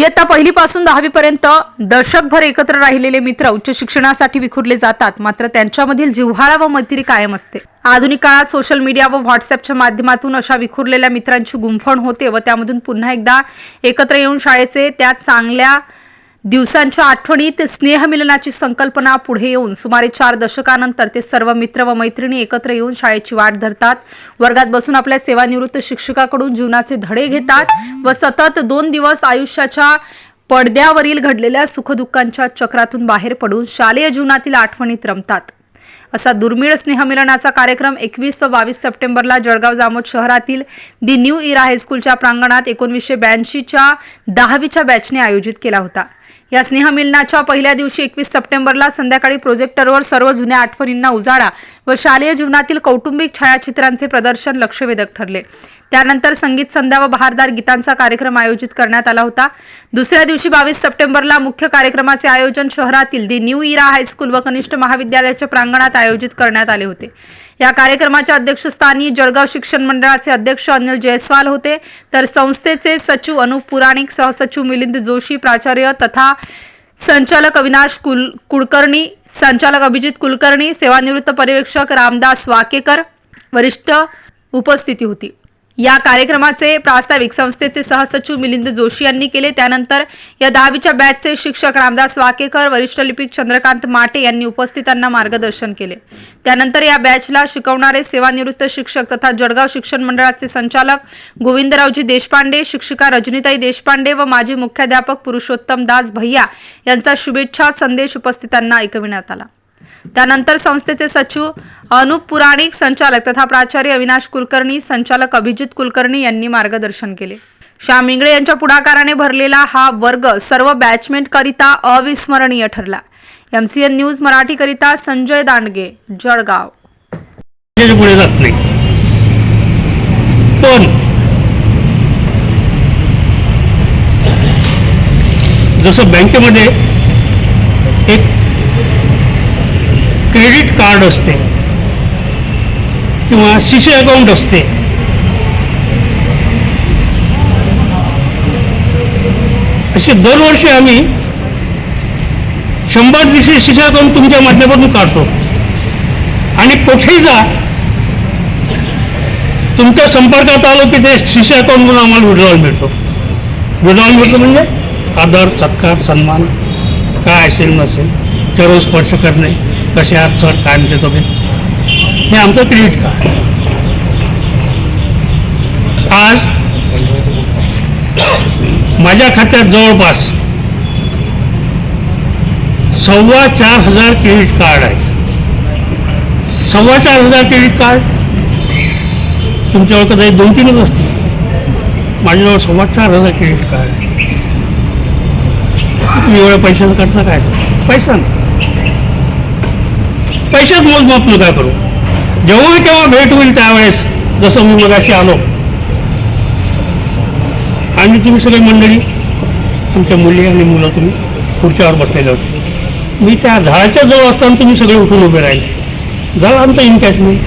इयत्ता पहिलीपासून दहावीपर्यंत दशकभर एकत्र राहिलेले मित्र उच्च शिक्षणासाठी विखुरले जातात. मात्र त्यांच्यामधील जिव्हाळा व मैत्री कायम असते. आधुनिक काळात सोशल मीडिया व व्हॉट्सअपच्या माध्यमातून अशा विखुरलेल्या मित्रांची गुंफण होते व त्यामधून पुन्हा एकदा एकत्र येऊन शाळेचे त्या चांगल्या दिवसांच्या आठवणीत स्नेहमिलनाची संकल्पना पुढे येऊन सुमारे चार दशकानंतर ते सर्व मित्र व मैत्रिणी एकत्र येऊन शाळेची वाट धरतात. वर्गात बसून आपल्या सेवानिवृत्त शिक्षकाकडून जीवनाचे धडे घेतात व सतत दोन दिवस आयुष्याच्या पडद्यावरील घडलेल्या सुखदुःखांच्या चक्रातून बाहेर पडून शालेय जीवनातील आठवणीत रमतात. असा दुर्मिळ स्नेहमिलनाचा कार्यक्रम एकवीस व बावीस सप्टेंबरला जळगाव जामोद शहरातील दी न्यू इरा हायस्कूलच्या प्रांगणात एकोणीसशे ब्याऐंशीच्या दहावीच्या बॅचने आयोजित केला होता. या स्नेहमिलनाच्या पहिल्या दिवशी एकवीस सप्टेंबरला संध्याकाळी प्रोजेक्टरवर सर्व जुन्या आठवणींना उजाळा व शालेय जीवनातील कौटुंबिक छायाचित्रांचे प्रदर्शन लक्षवेधक ठरले. त्यानंतर संगीत संध्या व बहारदार गीतांचा कार्यक्रम आयोजित करण्यात आला होता. दुसऱ्या दिवशी बावीस सप्टेंबरला मुख्य कार्यक्रमाचे आयोजन शहरातील दी न्यू इरा हायस्कूल व कनिष्ठ महाविद्यालयाच्या प्रांगणात आयोजित करण्यात आले होते. या कार्यक्रमाच्या अध्यक्षस्थानी जळगाव शिक्षण मंडळाचे अध्यक्ष अनिल जयस्वाल होते. तर संस्थेचे सचिव अनुप पुराणिक सहसचिव मिलिंद जोशी प्राचार्य तथा संचालक अविनाश कुल कुलकर्णी संचालक अभिजित कुलकर्णी सेवानिवृत्त पर्यवेक्षक रामदास वाकेकर वरिष्ठ उपस्थिती होती. या कार्यक्रमाचे प्रास्ताविक संस्थेचे सहसचिव मिलिंद जोशी यांनी केले. त्यानंतर या दहावीच्या बॅचचे शिक्षक रामदास वाकेकर वरिष्ठ लिपिक चंद्रकांत माटे यांनी उपस्थितांना मार्गदर्शन केले. त्यानंतर या बॅचला शिकवणारे सेवानिवृत्त शिक्षक तथा जळगाव शिक्षण मंडळाचे संचालक गोविंदरावजी देशपांडे शिक्षिका रजनीताई देशपांडे व माजी मुख्याध्यापक पुरुषोत्तम दास भैया यांचा शुभेच्छा संदेश उपस्थितांना ऐकविण्यात आला. त्यानंतर संस्थेचे सचिव अनुप पुराणिक संचालक तथा प्राचार्य अविनाश कुलकर्णी संचालक अभिजित कुलकर्णी यांनी मार्गदर्शन केले. श्याम इंगळे यांच्या पुढाकाराने भरलेला हा वर्ग सर्व बॅचमेंट करिता अविस्मरणीय ठरला. एमसीएन न्यूज मराठी करिता संजय दांडगे जळगाव. पुढे जात नाही. पण जसं बँकेमध्ये एक क्रेडिट कार्ड असते किंवा शिशे अकाउंट असते. असे दरवर्षी आम्ही शंभर दिवशी शिशे अकाउंट तुमच्या माध्यमातून काढतो. आणि कुठेही जा तुमच्या संपर्कात आलो की ते शिशे अकाउंटमधून आम्हाला विड्रॉल मिळतो. विड्रॉल मिळतो म्हणजे आदर सत्कार सन्मान काय असेल नसेल चरो स्पर्श करणे. कसे आहात सर? काय म्हणते तुम्ही? हे आमचं क्रेडिट कार्ड आज माझ्या खात्यात जवळपास सव्वा चार हजार क्रेडिट कार्ड आहेत. सव्वा चार हजार क्रेडिट कार्ड? तुमच्यावर कदाचित दोन तीनच असतील. माझ्याजवळ सव्वा चार हजार क्रेडिट कार्ड आहे तुम्ही एवढ्या पैशाचं करता काय सर? पैसा नाही. पैशात मोजमाप नका करू. जेव्हा केव्हा भेट होईल त्यावेळेस जसं मी मगाशी आलो. आणि तुम्ही सगळी मंडळी आमच्या मुली आणि मुलं तुम्ही खुर्च्यावर बसलेले होते. मी त्या झाडाच्या जवळ असताना तुम्ही सगळे उठून उभे राहिले. झालं आमचं इनकॅशमेंट.